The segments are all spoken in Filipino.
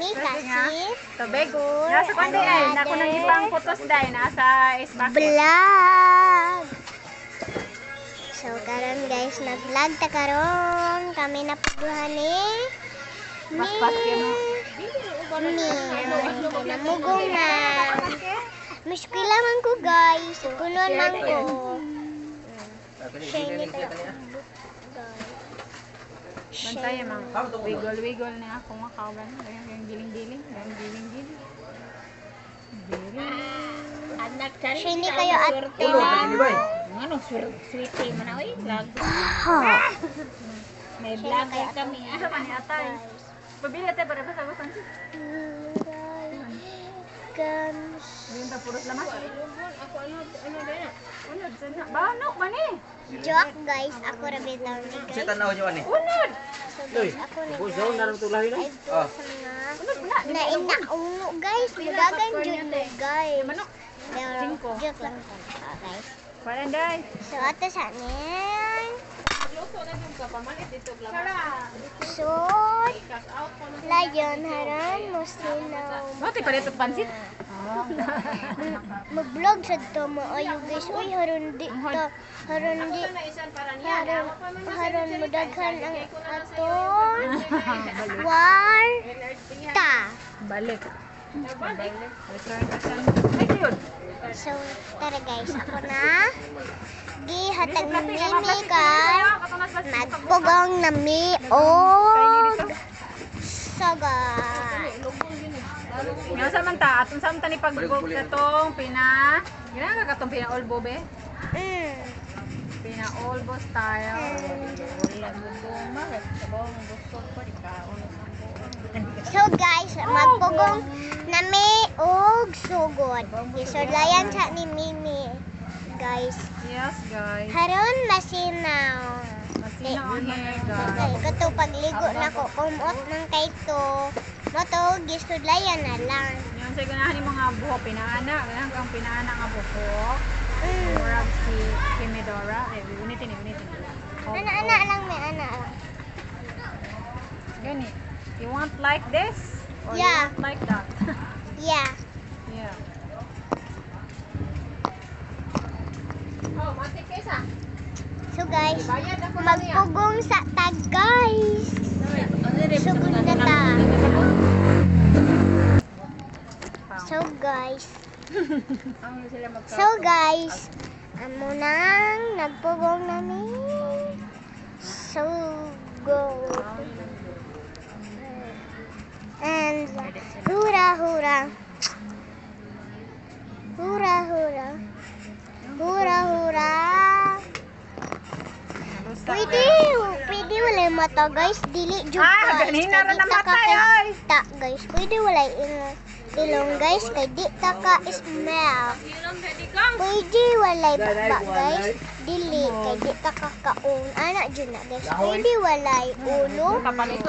nga. kasi. Good. Nasa kundi ay. Naku nang Another. ipang putos dahil. Nasa ice bucket. vlog. So karon guys, nag-vlog ta karon. Kami na puguhan ni mo. ni namugong na. Muskila man ko guys. Kulon man ko. Shiny kaya. Bantay mang wiggle-wiggle na ako makauban. Yung giling-giling. Yung giling-giling. Anak cari Shiny kayo ate. Ano, sweetie man oy, vlog. May vlogger kami ah. Pa ni atay. Pabili ate para basta gusto. Guns. Yung ta puros lamas. Ako ano, ano din Unod sana. Banok man eh. Joke guys, ako ra bitaw ni guys. tanaw nyo ani. Unod. So guys, ako ni guys. Ay, Ah. sa mga Unod na. na ina uno guys, mudagan jud mo guys. Manok. Cinco. joke lang ah, guys. Paranday. So ato sa nin. Na. So, layon haran mo sinaw. Buti pa dito pansit. Mag-vlog sa to mo ayo guys. Uy, haron di to. Haron di. Haron, haron mo daghan ang aton. War. Ta. Balik. Balik. Ay, yun. So, tara guys, ako na. Gihatag ni Mimi kay nagpugong nami o sagat. Nga sa man ta, atong sa man ta ni pagbuk katong pina, gina ka katong pina olbo be. Mm. Pina olbo style. Wala gudong magat. Sabaw mo gusto ko di ka So guys, magpugong nami og sugod. Isudlayan sa ni Mimi. Guys, Yes, guys. haron masinaw. Masino ang hair, guys. Kato pagligo na ko kumot ng kay to. Gisudlayan na lang. Yung sa ganahan ni mga buhok pinaana, ganahan kang pinaana nga buhok. Mm. Murag si Kimidora. Eh, unitin, unitin. Oh, Ana ana lang may ana lang. Gani. You want like this? Or Yeah. you want like that? Yeah. yeah. Oh, mati kaysa. So guys, magpugong sa tag guys. So guys, amo nang nagpugong namin. So go. And hura hura. Hura hura. Hura hura. Pwede, pwede wala mata guys, dili jud Ah, ganina ra na ta ka matay, kay- ay. Ta guys, pwede wala yung ilong guys, kay di ta ka smell. Pwede wala yung baba guys, dili, kay di ta ka kaon. Ana dyan na guys, pwede wala yung ulo,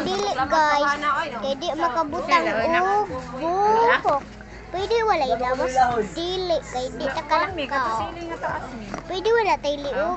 dili guys, kay di makabutang og buhok. Pwede wala yung lawas, dili, kay di ta taas mi. Pwede wala tayo liog.